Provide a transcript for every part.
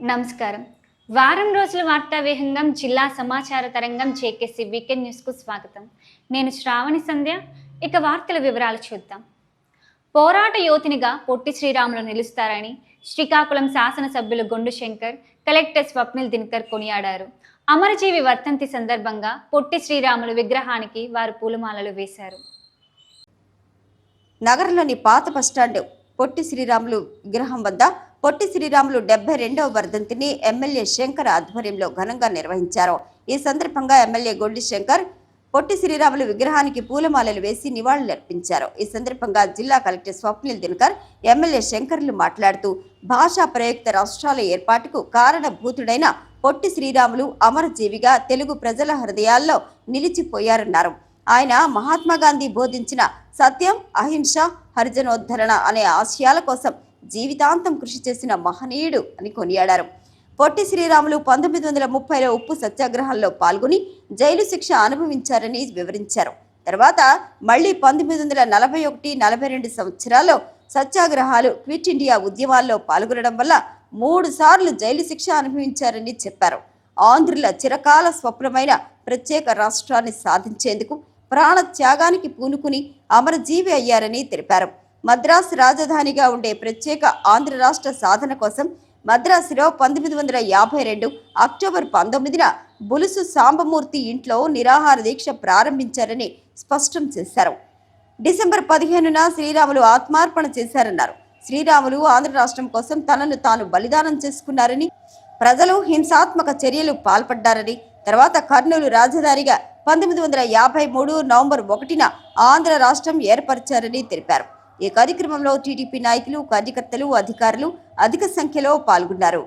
నమస్కారం. వారం రోజుల వార్తా విహంగం జిల్లా సమాచార తరంగం జేకేసి వీకెండ్ న్యూస్కు స్వాగతం. నేను శ్రావణి సంధ్య. ఇక వార్తల వివరాలు చూద్దాం. పోరాట యోధినిగా పొట్టి శ్రీరాములు నిలుస్తారని శ్రీకాకుళం శాసనసభ్యులు గొండు శంకర్ కలెక్టర్ స్వప్నిల్ దినకర్ కొనియాడారు. అమరజీవి వర్తంతి సందర్భంగా పొట్టి శ్రీరాములు విగ్రహానికి వారు పూలమాలలు వేశారు. నగరంలోని పాత బస్టాండ్ పొట్టి శ్రీరాములు విగ్రహం వద్ద పొట్టి శ్రీరాములు డెబ్బై రెండవ వర్ధంతిని ఎమ్మెల్యే శంకర్ ఆధ్వర్యంలో ఘనంగా నిర్వహించారు. ఈ సందర్భంగా ఎమ్మెల్యే గొడ్డి శంకర్ పొట్టి శ్రీరాములు విగ్రహానికి పూలమాలలు వేసి నివాళులర్పించారు. ఈ సందర్భంగా జిల్లా కలెక్టర్ స్వప్నిల్ దినకర్ ఎమ్మెల్యే శంకర్లు మాట్లాడుతూ భాషా ప్రయుక్త రాష్ట్రాల ఏర్పాటుకు కారణభూతుడైన పొట్టి శ్రీరాములు అమరజీవిగా తెలుగు ప్రజల హృదయాల్లో నిలిచిపోయారన్నారు. ఆయన మహాత్మా గాంధీ బోధించిన సత్యం అహింస హరిజనోద్ధరణ అనే ఆశయాల కోసం జీవితాంతం కృషి చేసిన మహనీయుడు అని కొనియాడారు. పొట్టి శ్రీరాములు పంతొమ్మిది వందల ముప్పైలో ఉప్పు సత్యాగ్రహంలో పాల్గొని జైలు శిక్ష అనుభవించారని వివరించారు. తర్వాత మళ్ళీ పంతొమ్మిది వందల నలభై ఒకటి నలభై రెండు సంవత్సరాల్లో సత్యాగ్రహాలు క్విట్ ఇండియా ఉద్యమాల్లో పాల్గొనడం వల్ల మూడు సార్లు జైలు శిక్ష అనుభవించారని చెప్పారు. ఆంధ్రుల చిరకాల స్వప్నమైన ప్రత్యేక రాష్ట్రాన్ని సాధించేందుకు ప్రాణ త్యాగానికి పూనుకుని అమరజీవి అయ్యారని తెలిపారు. మద్రాసు రాజధానిగా ఉండే ప్రత్యేక ఆంధ్ర రాష్ట్ర సాధన కోసం మద్రాసులో పంతొమ్మిది వందల యాభై రెండు అక్టోబర్ పంతొమ్మిదిన బులుసు సాంబమూర్తి ఇంట్లో నిరాహార దీక్ష ప్రారంభించారని స్పష్టం చేశారు. డిసెంబర్ పదిహేనున శ్రీరాములు ఆత్మార్పణ చేశారన్నారు. శ్రీరాములు ఆంధ్ర రాష్ట్రం కోసం తనను తాను బలిదానం చేసుకున్నారని ప్రజలు హింసాత్మక చర్యలు పాల్పడ్డారని తర్వాత కర్నూలు రాజధానిగా పంతొమ్మిది వందల యాభై మూడు నవంబర్ ఒకటిన ఆంధ్ర రాష్ట్రం ఏర్పరిచారని తెలిపారు. ఈ కార్యక్రమంలో టీడీపీ నాయకులు కార్యకర్తలు అధికారులు అధిక సంఖ్యలో పాల్గొన్నారు.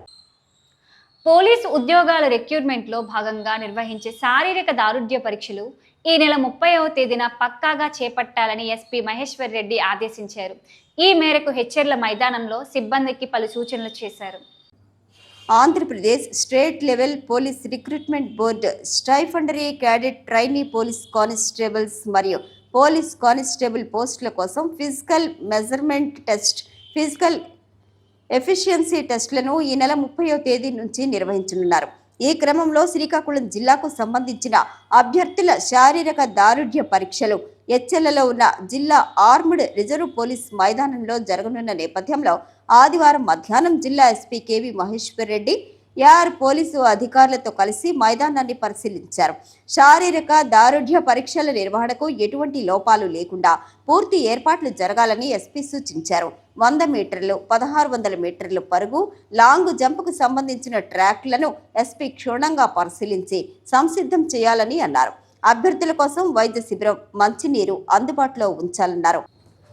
పోలీసు ఉద్యోగాల రిక్రూట్మెంట్లో భాగంగా నిర్వహించే శారీరక దారుఢ్య పరీక్షలు ఈ నెల ముప్పైవ తేదీన పక్కాగా చేపట్టాలని ఎస్పీ మహేశ్వర్ రెడ్డి ఆదేశించారు. ఈ మేరకు హెచ్చర్ల మైదానంలో సిబ్బందికి పలు సూచనలు చేశారు. Andhra Pradesh state level police recruitment board stipendiary cadet trainee police constables మరియు పోలీస్ కానిస్టేబుల్ పోస్టుల కోసం physical measurement test physical efficiency టెస్టులను ఈ నెల ముప్పయో తేదీ నుంచి నిర్వహించనున్నారు. ఈ క్రమంలో శ్రీకాకుళం జిల్లాకు సంబంధించిన అభ్యర్థుల శారీరక దారుఢ్య పరీక్షలు ఎచ్చెలలో ఉన్న జిల్లా ఆర్మ్డ్ రిజర్వ్ పోలీస్ మైదానంలో జరగనున్న నేపథ్యంలో ఆదివారం మధ్యాహ్నం జిల్లా ఎస్పీ కేవీ మహేశ్వర్ రెడ్డి యార్ పోలీసు అధికారులతో కలిసి మైదానాన్ని పరిశీలించారు. శారీరక దారుఢ్య పరీక్షల నిర్వహణకు ఎటువంటి లోపాలు లేకుండా పూర్తి ఏర్పాట్లు జరగాలని ఎస్పీ సూచించారు. వంద మీటర్లు పదహారు వందల మీటర్లు పరుగు లాంగ్ జంప్కు సంబంధించిన ట్రాక్లను ఎస్పీ క్షుణ్ణంగా పరిశీలించి సంసిద్ధం చేయాలని అన్నారు. అభ్యర్థుల కోసం వైద్య శిబిరం మంచినీరు అందుబాటులో ఉంచాలన్నారు.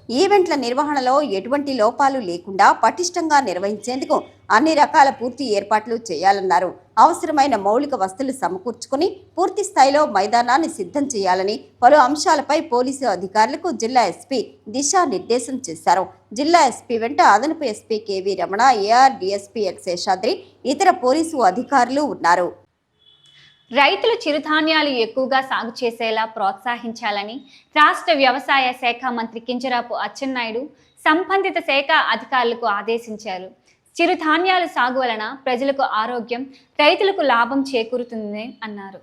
ఈవెంట్ల నిర్వహణలో ఎటువంటి లోపాలు లేకుండా పటిష్టంగా నిర్వహించేందుకు అన్ని రకాల పూర్తి ఏర్పాట్లు చేయాలన్నారు. అవసరమైన మౌలిక వస్తువులు సమకూర్చుకుని పూర్తి స్థాయిలో మైదానాన్ని సిద్ధం చేయాలని పలు అంశాలపై పోలీసు అధికారులకు జిల్లా ఎస్పీ దిశానిర్దేశం చేశారు. జిల్లా ఎస్పీ వెంట అదనపు SP KV Ramana AR DSP X Seshadri ఇతర పోలీసు అధికారులు ఉన్నారు. రైతులు చిరుధాన్యాలు ఎక్కువగా సాగు చేసేలా ప్రోత్సహించాలని రాష్ట్ర వ్యవసాయ శాఖ మంత్రి కింజరాపు అచ్చెన్నాయుడు సంబంధిత శాఖ అధికారులకు ఆదేశించారు. చిరుధాన్యాలు సాగు వలన ప్రజలకు ఆరోగ్యం రైతులకు లాభం చేకూరుతుందని అన్నారు.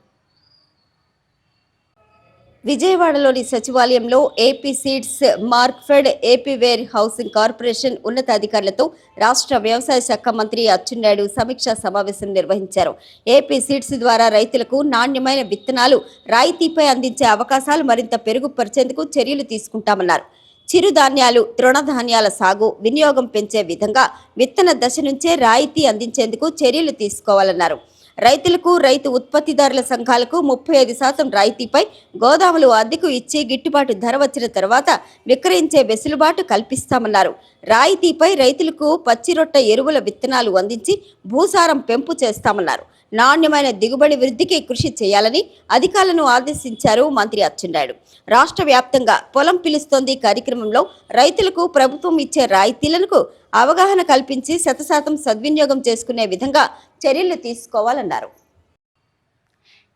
విజయవాడలోని సచివాలయంలో AP seeds Markfed AP warehousing corporation ఉన్నతాధికారులతో రాష్ట్ర వ్యవసాయ శాఖ మంత్రి అచ్చెన్నాయుడు సమీక్షా సమావేశం నిర్వహించారు. ఏపీ సీడ్స్ ద్వారా రైతులకు నాణ్యమైన విత్తనాలు రాయితీపై అందించే అవకాశాలు మరింత పెరుగుపరిచేందుకు చర్యలు తీసుకుంటామన్నారు. చిరుధాన్యాలు తృణధాన్యాల సాగు వినియోగం పెంచే విధంగా విత్తన దశ నుంచే రాయితీ అందించేందుకు చర్యలు తీసుకోవాలన్నారు. రైతులకు రైతు ఉత్పత్తిదారుల సంఘాలకు ముప్పై ఐదు శాతం రాయితీపై గోదాములు అద్దెకు ఇచ్చి గిట్టుబాటు ధర వచ్చిన తర్వాత విక్రయించే వెసులుబాటు కల్పిస్తామన్నారు. రాయితీపై రైతులకు పచ్చిరొట్ట ఎరువుల విత్తనాలు అందించి భూసారం పెంపు చేస్తామన్నారు. నాణ్యమైన దిగుబడి వృద్ధికి కృషి చేయాలని అధికారులను ఆదేశించారు మంత్రి అచ్చెన్నాయుడు. రాష్ట్ర వ్యాప్తంగా పొలం పిలుస్తోంది కార్యక్రమంలో రైతులకు ప్రభుత్వం ఇచ్చే రాయితీలకు అవగాహన కల్పించి శతశాతం సద్వినియోగం చేసుకునే విధంగా చర్యలు తీసుకోవాలన్నారు.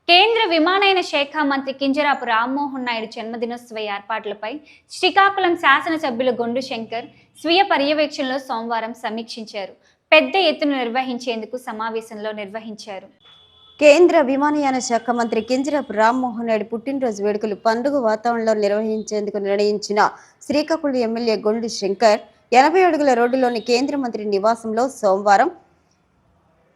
కేంద్ర విమానయాన శాఖ మంత్రి కింజరాపు రామ్మోహన్ నాయుడు జన్మదినోత్సవ ఏర్పాట్లపై శ్రీకాకుళం శాసనసభ్యులు గొండు శంకర్ స్వీయ పర్యవేక్షణలో సోమవారం సమీక్షించారు. పెద్ద ఎత్తున నిర్వహించేందుకు సమావేశంలో నిర్వహించారు. కేంద్ర విమానయాన శాఖ మంత్రి కింజరపు రామ్మోహన్ రెడ్డి పుట్టినరోజు వేడుకలు పండుగ వాతావరణంలో నిర్వహించేందుకు నిర్ణయించిన శ్రీకాకుళం ఎమ్మెల్యే గొండు శంకర్ ఎనభై అడుగుల రోడ్డులోని కేంద్ర మంత్రి నివాసంలో సోమవారం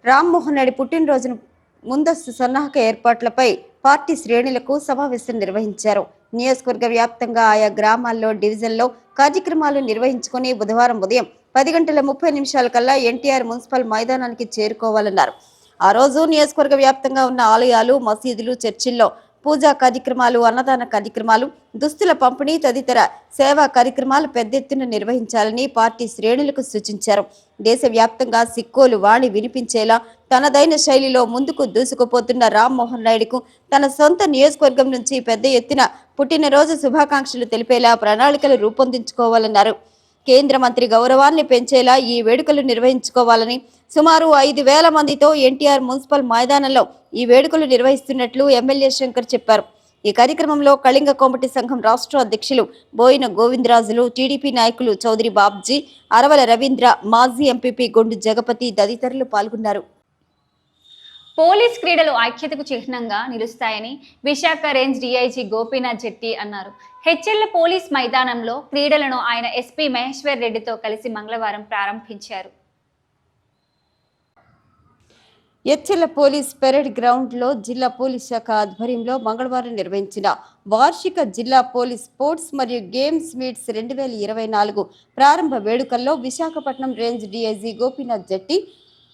రామ్మోహన్ రెడ్డి పుట్టినరోజును ముందస్తు సన్నాహక ఏర్పాట్లపై పార్టీ శ్రేణులకు సమావేశం నిర్వహించారు. నియోజకవర్గ వ్యాప్తంగా ఆయా గ్రామాల్లో డివిజన్లో కార్యక్రమాలు నిర్వహించుకుని బుధవారం ఉదయం పది గంటల ముప్పై నిమిషాల కల్లా ఎన్టీఆర్ మున్సిపల్ మైదానానికి చేరుకోవాలన్నారు. ఆ రోజు నియోజకవర్గ వ్యాప్తంగా ఉన్న ఆలయాలు మసీదులు చర్చిల్లో పూజా కార్యక్రమాలు అన్నదాన కార్యక్రమాలు దుస్తుల పంపిణీ తదితర సేవా కార్యక్రమాలు పెద్ద ఎత్తున నిర్వహించాలని పార్టీ శ్రేణులకు సూచించారు. దేశవ్యాప్తంగా సిక్కోలు వాణి వినిపించేలా తనదైన శైలిలో ముందుకు దూసుకుపోతున్న రామ్మోహన్ నాయుడుకు తన సొంత నియోజకవర్గం నుంచి పెద్ద ఎత్తున పుట్టినరోజు శుభాకాంక్షలు తెలిపేలా ప్రణాళికలు రూపొందించుకోవాలన్నారు. కేంద్ర మంత్రి గౌరవాన్ని పెంచేలా ఈ వేడుకలు నిర్వహించుకోవాలని సుమారు ఐదు వేల మందితో ఎన్టీఆర్ మున్సిపల్ మైదానంలో ఈ వేడుకలు నిర్వహిస్తున్నట్లు ఎమ్మెల్యే శంకర్ చెప్పారు. ఈ కార్యక్రమంలో కళింగ కోమటి సంఘం రాష్ట్ర అధ్యక్షులు బోయిన గోవిందరాజులు టీడీపీ నాయకులు చౌదరి బాబ్జీ అరవల రవీంద్ర మాజీ ఎంపీపీ గొండు జగపతి తదితరులు పాల్గొన్నారు. పోలీస్ క్రీడలు ఐక్యతకు చిహ్నంగా నిలుస్తాయని విశాఖ రేంజ్ డీఐజీ గోపీనాథ్ జెట్టి అన్నారు. హెచ్ఎల్ పోలీస్ మైదానంలో క్రీడలను ఆయన ఎస్పీ మహేశ్వర్ రెడ్డితో కలిసి మంగళవారం ప్రారంభించారు. ఎచ్చెల పోలీస్ పెరేడ్ గ్రౌండ్లో జిల్లా పోలీస్ శాఖ ఆధ్వర్యంలో మంగళవారం నిర్వహించిన వార్షిక జిల్లా పోలీస్ స్పోర్ట్స్ మరియు గేమ్స్ మీట్స్ రెండు వేల ఇరవై నాలుగు ప్రారంభ వేడుకల్లో విశాఖపట్నం రేంజ్ డీఐజీ గోపీనాథ్ జట్టి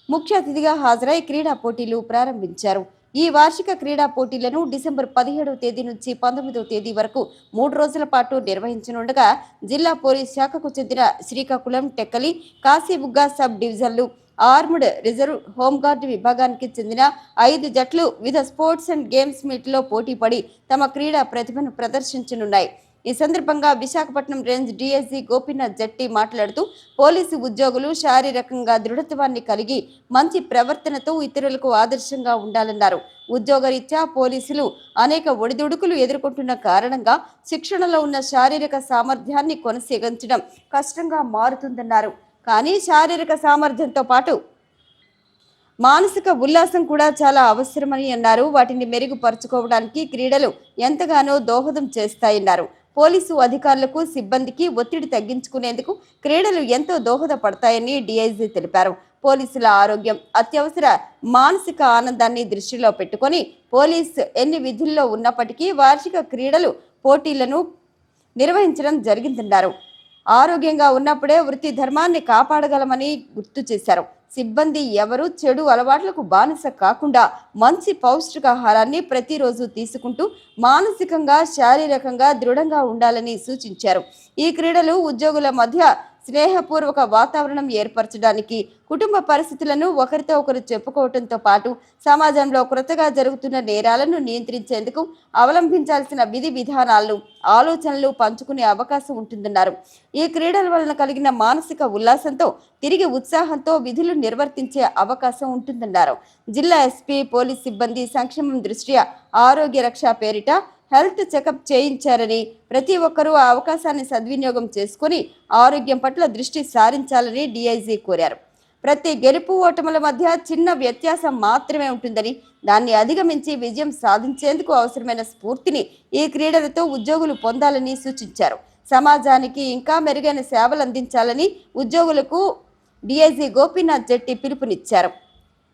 ముఖ్య అతిథిగా హాజరై క్రీడా పోటీలు ప్రారంభించారు. ఈ వార్షిక క్రీడా పోటీలను డిసెంబర్ పదిహేడవ తేదీ నుంచి పంతొమ్మిదవ తేదీ వరకు మూడు రోజుల పాటు నిర్వహించనుండగా జిల్లా పోలీస్ శాఖకు చెందిన శ్రీకాకుళం టెక్కలి కాశీబుగ్గ సబ్ డివిజన్లు ఆర్మ్డ్ రిజర్వ్ హోంగార్డు విభాగానికి చెందిన ఐదు జట్లు వివిధ స్పోర్ట్స్ అండ్ గేమ్స్ మీట్లో పోటీపడి తమ క్రీడా ప్రతిభను ప్రదర్శించనున్నాయి. ఈ సందర్భంగా విశాఖపట్నం రేంజ్ డీఎస్సీ గోపీనాథ్ జట్టి మాట్లాడుతూ పోలీసు ఉద్యోగులు శారీరకంగా దృఢత్వాన్ని కలిగి మంచి ప్రవర్తనతో ఇతరులకు ఆదర్శంగా ఉండాలన్నారు. ఉద్యోగరీత్యా పోలీసులు అనేక ఒడిదుడుకులు ఎదుర్కొంటున్న కారణంగా శిక్షణలో ఉన్న శారీరక సామర్థ్యాన్ని కొనసాగించడం కష్టంగా మారుతుందన్నారు. కానీ శారీరక సామర్థ్యంతో పాటు మానసిక ఉల్లాసం కూడా చాలా అవసరమని అన్నారు. వాటిని మెరుగుపరుచుకోవడానికి క్రీడలు ఎంతగానో దోహదం చేస్తాయన్నారు. పోలీసు అధికారులకు సిబ్బందికి ఒత్తిడి తగ్గించుకునేందుకు క్రీడలు ఎంతో దోహదపడతాయని డీఐజీ తెలిపారు. పోలీసుల ఆరోగ్యం అత్యవసర మానసిక ఆనందాన్ని దృష్టిలో పెట్టుకొని పోలీసు ఎన్ని విధుల్లో ఉన్నప్పటికీ వార్షిక క్రీడలు పోటీలను నిర్వహించడం జరిగిందన్నారు. ఆరోగ్యంగా ఉన్నప్పుడే వృత్తి ధర్మాన్ని కాపాడగలమని గుర్తు చేశారు. సిబ్బంది ఎవరు చెడు అలవాట్లకు బానిస కాకుండా మంచి పౌష్టికాహారాన్ని ప్రతిరోజు తీసుకుంటూ మానసికంగా శారీరకంగా దృఢంగా ఉండాలని సూచించారు. ఈ క్రీడలు ఉద్యోగుల మధ్య స్నేహపూర్వక వాతావరణం ఏర్పరచడానికి కుటుంబ పరిస్థితులను ఒకరితో ఒకరు చెప్పుకోవడంతో పాటు సమాజంలో కొత్తగా జరుగుతున్న నేరాలను నియంత్రించేందుకు అవలంబించాల్సిన విధి విధానాలను ఆలోచనలు పంచుకునే అవకాశం ఉంటుందన్నారు. ఈ క్రీడల వలన కలిగిన మానసిక ఉల్లాసంతో తిరిగి ఉత్సాహంతో విధులు నిర్వర్తించే అవకాశం ఉంటుందన్నారు. జిల్లా ఎస్పీ పోలీస్ సిబ్బంది సంక్షేమం దృష్ట్యా ఆరోగ్య రక్ష పేరిట హెల్త్ చెకప్ చేయించారని ప్రతి ఒక్కరూ ఆ అవకాశాన్ని సద్వినియోగం చేసుకుని ఆరోగ్యం పట్ల దృష్టి సారించాలని డిఐజీ కోరారు. ప్రతి గెలుపు ఓటముల మధ్య చిన్న వ్యత్యాసం మాత్రమే ఉంటుందని దాన్ని అధిగమించి విజయం సాధించేందుకు అవసరమైన స్ఫూర్తిని ఈ క్రీడలతో ఉద్యోగులు పొందాలని సూచించారు. సమాజానికి ఇంకా మెరుగైన సేవలు అందించాలని ఉద్యోగులకు డిఐజీ గోపీనాథ్ జెట్టి పిలుపునిచ్చారు.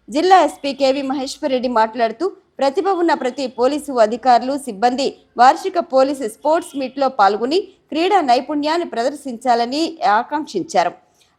జిల్లా ఎస్పీ కేవి మహేశ్వర్ రెడ్డి మాట్లాడుతూ ప్రతిభ ఉన్న ప్రతి పోలీసు అధికారులు సిబ్బంది వార్షిక పోలీసు స్పోర్ట్స్ మీట్లో పాల్గొని క్రీడా నైపుణ్యాన్ని ప్రదర్శించాలని ఆకాంక్షించారు.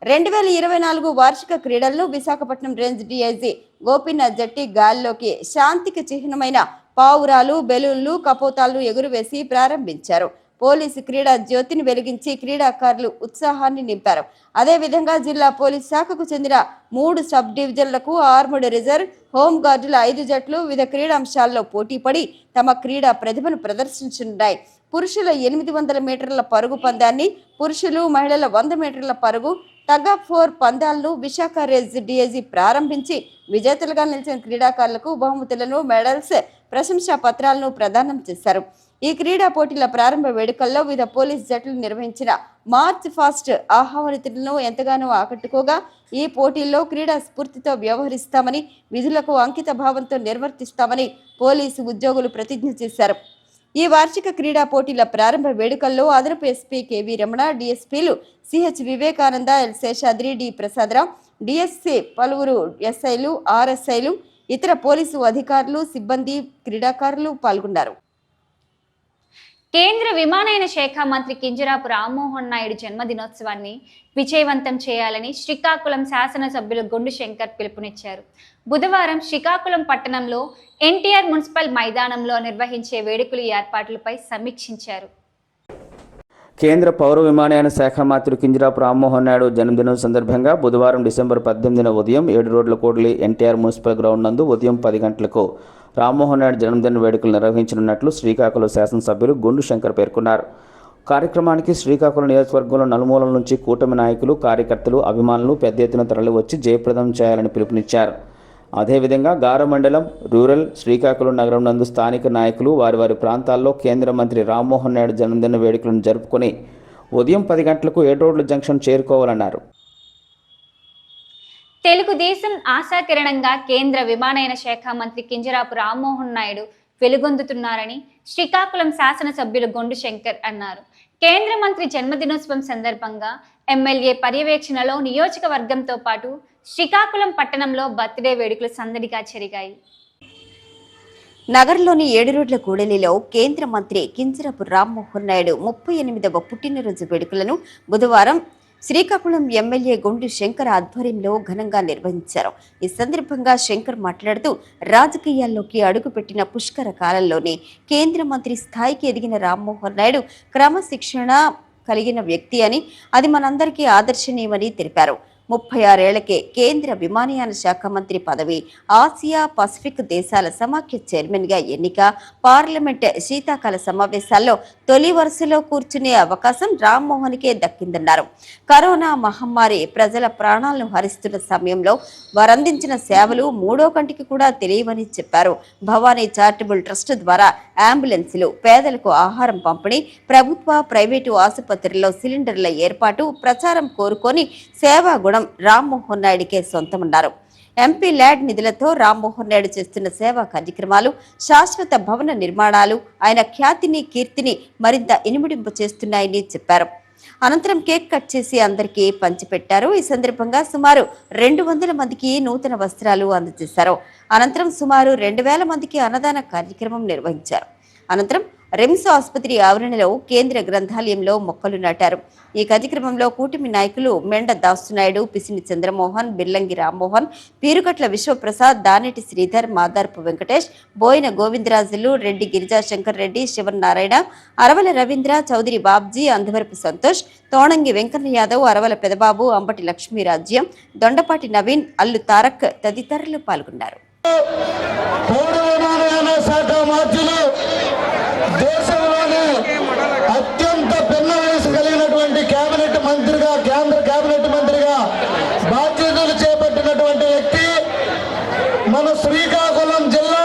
రెండు వేల ఇరవై నాలుగు వార్షిక క్రీడలను విశాఖపట్నం రేంజ్ డిఐజీ గోపీనాథ్ జట్టి గాల్లోకి శాంతికి చిహ్నమైన పావురాలు బెలూన్లు కపోతాలు ఎగురువేసి ప్రారంభించారు. పోలీసు క్రీడా జ్యోతిని వెలిగించి క్రీడాకారులు ఉత్సాహాన్ని నింపారు. అదేవిధంగా జిల్లా పోలీస్ శాఖకు చెందిన మూడు సబ్ డివిజన్లకు ఆర్ముడ్ రిజర్వ్ హోం గార్డుల ఐదు జట్లు వివిధ క్రీడాంశాల్లో పోటీపడి తమ క్రీడా ప్రతిభను ప్రదర్శించనున్నాయి పురుషుల ఎనిమిది వందల మీటర్ల పరుగు పందాన్ని పురుషులు మహిళల వంద మీటర్ల పరుగు టగ్ ఆఫ్ ఫోర్ పందాలను విశాఖ రేజ్ డిఏజీ ప్రారంభించి విజేతలుగా నిలిచిన క్రీడాకారులకు బహుమతులను మెడల్స్ ప్రశంసా పత్రాలను ప్రదానం చేశారు. ఈ క్రీడా పోటీల ప్రారంభ వేడుకల్లో వివిధ పోలీస్ జట్లు నిర్వహించిన మార్చ్ ఫాస్ట్ ఆహ్వానితులను ఎంతగానో ఆకట్టుకోగా ఈ పోటీల్లో క్రీడా స్ఫూర్తితో వ్యవహరిస్తామని విధులకు అంకిత భావంతో నిర్వర్తిస్తామని పోలీసు ఉద్యోగులు ప్రతిజ్ఞ చేశారు. ఈ వార్షిక క్రీడా పోటీల ప్రారంభ వేడుకల్లో అదనపు SP KV Ramana డిఎస్పీలు CH Vivekananda L. Seshadri D Prasada Rao DSC పలువురు ఎస్ఐలు ఆర్ఎస్ఐలు ఇతర పోలీసు అధికారులు సిబ్బంది క్రీడాకారులు పాల్గొన్నారు. కేంద్ర విమానయాన శాఖ మంత్రి కింజరాపు రామ్మోహన్ నాయుడు జన్మదినోత్సవాన్ని విజయవంతం చేయాలని శ్రీకాకుళం శాసనసభ్యులు గొండు శంకర్ పిలుపునిచ్చారు. బుధవారం శ్రీకాకుళం పట్టణంలో ఎన్టీఆర్ మున్సిపల్ మైదానంలో నిర్వహించే వేడుకలు ఏర్పాట్లపై సమీక్షించారు. కేంద్ర పౌర విమానయాన శాఖ మంత్రి కింజరాపు రామ్మోహన్ నాయుడు జన్మదినం సందర్భంగా బుధవారం డిసెంబర్ పద్దెనిమిదిన ఉదయం ఏడు రోడ్ల కోడ్లి ఎన్టీఆర్ మున్సిపల్ గ్రౌండ్ నందు ఉదయం పది గంటలకు రామ్మోహన్ నాయుడు జన్మదిన వేడుకలు నిర్వహించనున్నట్లు శ్రీకాకుళం శాసనసభ్యులు గుండు శంకర్ పేర్కొన్నారు. కార్యక్రమానికి శ్రీకాకుళం నియోజకవర్గంలో నలుమూలల నుంచి కూటమి నాయకులు కార్యకర్తలు అభిమానులు పెద్ద ఎత్తున తరలివచ్చి జయప్రదం చేయాలని పిలుపునిచ్చారు. అదేవిధంగా గార మండలం రూరల్ శ్రీకాకుళం నగరం నందు స్థానిక నాయకులు వారి వారి ప్రాంతాల్లో కేంద్ర మంత్రి రామ్మోహన్ నాయుడు జన్మదిన వేడుకలను జరుపుకొని ఉదయం పది గంటలకు ఏటోడ్ల జంక్షన్ చేరుకోవాలన్నారు. తెలుగుదేశం ఆశాకిరణంగా కేంద్ర విమానయాన శాఖ మంత్రి కింజరాపు రామ్మోహన్ నాయుడు వెలుగొందుతున్నారని శ్రీకాకుళం శాసనసభ్యులు గొండు శంకర్ అన్నారు. కేంద్ర మంత్రి జన్మదినోత్సవం సందర్భంగా ఎమ్మెల్యే పర్యవేక్షణలో నియోజకవర్గంతో పాటు శ్రీకాకుళం పట్టణంలో బర్త్డే వేడుకలు సందడిగా జరిగాయి. నగరంలోని ఏడు రోడ్ల కూడలిలో కేంద్ర మంత్రి కింజరపు రామ్మోహన్ నాయుడు ముప్పై ఎనిమిదవ పుట్టినరోజు వేడుకలను బుధవారం శ్రీకాకుళం ఎమ్మెల్యే గుండు శంకర్ ఆధ్వర్యంలో ఘనంగా నిర్వహించారు. ఈ సందర్భంగా శంకర్ మాట్లాడుతూ రాజకీయాల్లోకి అడుగుపెట్టిన పుష్కర కాలంలోనే కేంద్ర మంత్రి స్థాయికి ఎదిగిన రామ్మోహన్ నాయుడు క్రమశిక్షణ కలిగిన వ్యక్తి అని అది మనందరికీ ఆదర్శనీయమని తెలిపారు. ముప్పై ఆరేళ్ళకే కేంద్ర విమానయాన శాఖ మంత్రి పదవి ఆసియా పసిఫిక్ దేశాల సమాఖ్య చైర్మన్గా ఎన్నిక పార్లమెంట్ శీతాకాల సమావేశాల్లో తొలి వరుసలో కూర్చునే అవకాశం రామ్మోహన్కే దక్కిందన్నారు. కరోనా మహమ్మారి ప్రజల ప్రాణాలను హరిస్తున్న సమయంలో వారందించిన సేవలు మూడో కంటికి కూడా తెలియవని చెప్పారు. భవానీ చారిటబుల్ ట్రస్ట్ ద్వారా అంబులెన్సులు పేదలకు ఆహారం పంపిణీ ప్రభుత్వ ప్రైవేటు ఆసుపత్రుల్లో సిలిండర్ల ఏర్పాటు ప్రచారం కోరుకొని సేవా గుణం రామ్మోహన్ నాయుడికే సొంతమన్నారు. ఎంపీ ల్యాడ్ నిధులతో రామ్మోహన్ నాయుడు చేస్తున్న సేవా కార్యక్రమాలు శాశ్వత భవన నిర్మాణాలు ఆయన ఖ్యాతిని కీర్తిని మరింత ఇనుమిడింపు చేస్తున్నాయని చెప్పారు. అనంతరం కేక్ కట్ చేసి అందరికీ పంచిపెట్టారు. ఈ సందర్భంగా సుమారు రెండు వందల మందికి నూతన వస్త్రాలు అందజేశారు. అనంతరం సుమారు రెండు వేల మందికి అన్నదాన కార్యక్రమం నిర్వహించారు. అనంతరం రిమ్స్ ఆసుపత్రి ఆవరణలో కేంద్ర గ్రంథాలయంలో మొక్కలు నాటారు. ఈ కార్యక్రమంలో కూటమి నాయకులు మెండ దాస్తునాయుడు పిసిని చంద్రమోహన్ బిల్లంగి రామ్మోహన్ పీరుకట్ల విశ్వప్రసాద్ దానేటి శ్రీధర్ మాదార్పు వెంకటేష్ బోయిన గోవిందరాజులు రెడ్డి గిరిజాశంకర్ రెడ్డి శివనారాయణ అరవల రవీంద్ర చౌదరి బాబ్జీ అంధవరపు సంతోష్ తోణంగి వెంకన్న యాదవ్ అరవల పెదబాబు అంబటి లక్ష్మీరాజ్యం దొండపాటి నవీన్ అల్లు తారక్ తదితరులు పాల్గొన్నారు. దేశంలోనే అత్యంత భిన్న వయసు కలిగినటువంటి కేబినెట్ మంత్రిగా కేంద్ర కేబినెట్ మంత్రిగా బాధ్యతలు చేపట్టినటువంటి వ్యక్తి మన శ్రీకాకుళం జిల్లా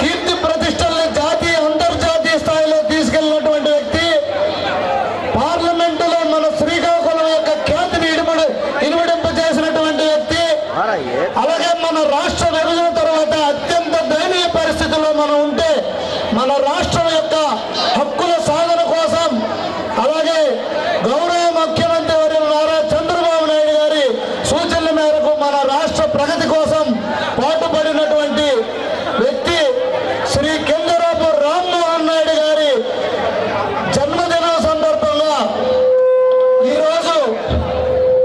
కీర్తి ప్రతిష్టల్ని జాతీయ అంతర్జాతీయ స్థాయిలో తీసుకెళ్ళినటువంటి వ్యక్తి పార్లమెంటులో మన శ్రీకాకుళం యొక్క ఖ్యాతిని ఇనుమడి ఇనుమడింప చేసినటువంటి వ్యక్తి అలాగే మన రాష్ట్ర విభజన తర్వాత అత్యంత దయనీయ పరిస్థితుల్లో మనం ఉంటే మన రాష్ట్రం యొక్క హక్కుల సాధన కోసం అలాగే గౌరవ ముఖ్యమంత్రి వర్యులు నారా చంద్రబాబు నాయుడు గారి సూచనల మేరకు మన రాష్ట్ర ప్రగతి కోసం పాటుపడినటువంటి వ్యక్తి శ్రీ కిందరాపు రామ్మోహన్ నాయుడు గారి జన్మదినం సందర్భంగా ఈరోజు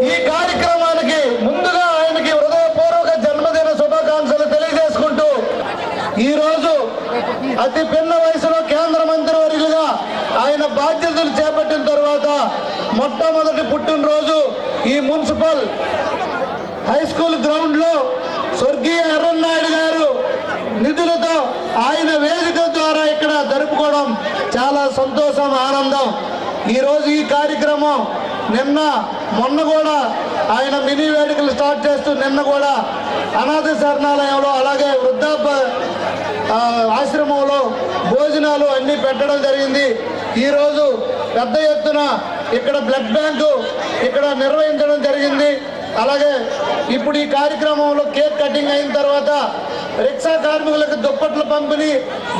ఈ కార్యక్రమానికి ముందుగా ఆయనకి హృదయపూర్వక జన్మదిన శుభాకాంక్షలు తెలియజేసుకుంటూ ఈ రోజు అతి పిన్న వయసులో కేంద్ర మంత్రి వర్యులుగా ఆయన బాధ్యతలు చేపట్టిన తర్వాత మొట్టమొదటి పుట్టినరోజు ఈ మున్సిపల్ హై స్కూల్ గ్రౌండ్లో స్వర్గీయ ఎర్రన్నాయుడు గారు నిధులతో ఆయన వేదిక ద్వారా ఇక్కడ జరుపుకోవడం చాలా సంతోషం ఆనందం. ఈరోజు ఈ కార్యక్రమం నిన్న మొన్న కూడా ఆయన మినీ వేడుకలు స్టార్ట్ చేస్తూ నిన్న కూడా అనాథ శరణాలయంలో అలాగే వృద్ధాప ఆశ్రమంలో భోజనాలు అన్ని పెట్టడం జరిగింది. ఈరోజు పెద్ద ఎత్తున ఇక్కడ బ్లడ్ బ్యాంకు ఇక్కడ నిర్వహించడం జరిగింది. అలాగే ఇప్పుడు ఈ కార్యక్రమంలో కేక్ కటింగ్ అయిన తర్వాత రిక్షా కార్మికులకు దుప్పట్లు పంపిణీ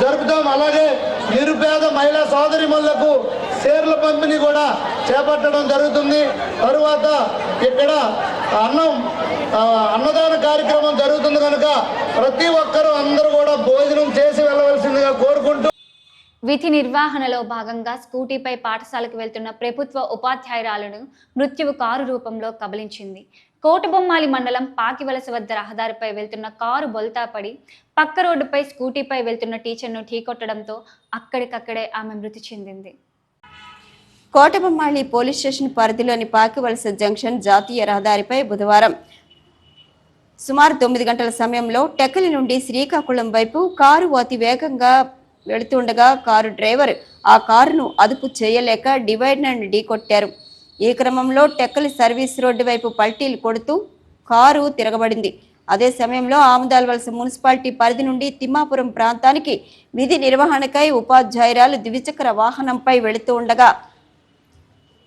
జరుపుతాం. అలాగే నిరుపేద మహిళా సోదరిమణులకు సేర్ల పంపిణీ కూడా చేపట్టడం జరుగుతుంది. తరువాత ఇక్కడ అన్నం అన్నదాన కార్యక్రమం జరుగుతుంది కనుక ప్రతి ఒక్కరూ అందరూ కూడా భోజనం చేసి వెళ్ళవలసిందిగా కోరుకుంటూ విధి నిర్వహణలో భాగంగా స్కూటీపై పాఠశాలకు వెళ్తున్న ప్రభుత్వ ఉపాధ్యాయురాలను మృత్యువు కారు రూపంలో కబలించింది. కోటబొమ్మాలి మండలం పాకివలస వద్ద రహదారిపై వెళ్తున్న కారు బొల్తాపడి పక్క రోడ్డుపై స్కూటీపై వెళ్తున్న టీచర్ను ఢీకొట్టడంతో అక్కడికక్కడే ఆమె మృతి చెందింది. కోటబొమ్మాళి పోలీస్ స్టేషన్ పరిధిలోని పాకివలస జంక్షన్ జాతీయ రహదారిపై బుధవారం సుమారు తొమ్మిది గంటల సమయంలో టెక్కలి నుండి శ్రీకాకుళం వైపు కారు అతి వేగంగా వెళుతుండగా కారు డ్రైవర్ ఆ కారును అదుపు చేయలేక డివైడర్ను ఢీకొట్టారు ఈ క్రమంలో టెక్కలి సర్వీస్ రోడ్డు వైపు పల్టీలు కొడుతూ కారు తిరగబడింది. అదే సమయంలో ఆముదాల్ వలస మున్సిపాలిటీ పరిధి నుండి తిమ్మాపురం ప్రాంతానికి విధి నిర్వహణకై ఉపాధ్యాయురాలు ద్విచక్ర వాహనంపై వెళుతూ ఉండగా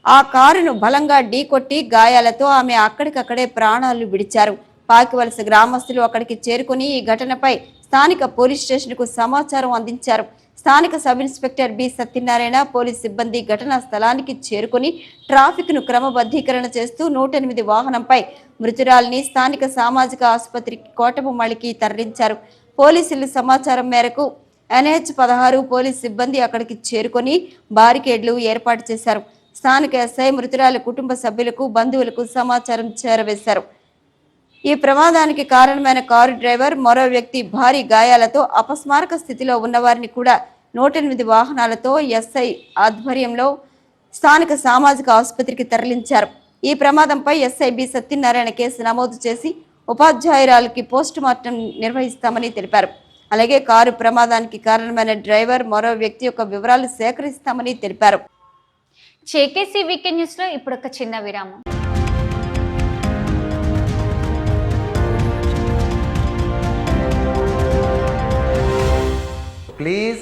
ఆ కారును బలంగా ఢీకొట్టి గాయాలతో ఆమె అక్కడికక్కడే ప్రాణాలు విడిచారు. పాకివలస గ్రామస్తులు అక్కడికి చేరుకుని ఈ ఘటనపై స్థానిక పోలీస్ స్టేషన్కు సమాచారం అందించారు. స్థానిక sub inspector B Satyanarayana police సిబ్బంది ఘటనా స్థలానికి చేరుకుని ట్రాఫిక్ను క్రమబద్ధీకరణ చేస్తూ నూట ఎనిమిది వాహనంపై మృతురాలిని స్థానిక సామాజిక ఆసుపత్రికి కోటబొమ్మడికి తరలించారు. పోలీసులు సమాచారం మేరకు ఎన్హెచ్ పదహారు పోలీస్ సిబ్బంది అక్కడికి చేరుకొని బారికేడ్లు ఏర్పాటు చేశారు. స్థానిక ఎస్ఐ మృతురాలి కుటుంబ సభ్యులకు బంధువులకు సమాచారం చేరవేశారు. ఈ ప్రమాదానికి కారణమైన కారు డ్రైవర్ మరో వ్యక్తి భారీ గాయాలతో అపస్మారక స్థితిలో ఉన్నవారిని కూడా నూట ఎనిమిది వాహనాలతో ఎస్ఐ ఆధ్వర్యంలో స్థానిక సామాజిక ఆసుపత్రికి తరలించారు. ఈ ప్రమాదంపై ఎస్ఐ బి సత్యనారాయణ కేసు నమోదు చేసి ఉపాధ్యాయురాలకి పోస్ట్ మార్టం నిర్వహిస్తామని తెలిపారు. అలాగే కారు ప్రమాదానికి కారణమైన డ్రైవర్ మరో వ్యక్తి యొక్క వివరాలు సేకరిస్తామని తెలిపారు. చేకేసీ వీకెండ్ ఇప్పుడు ఒక చిన్న విరామం. Please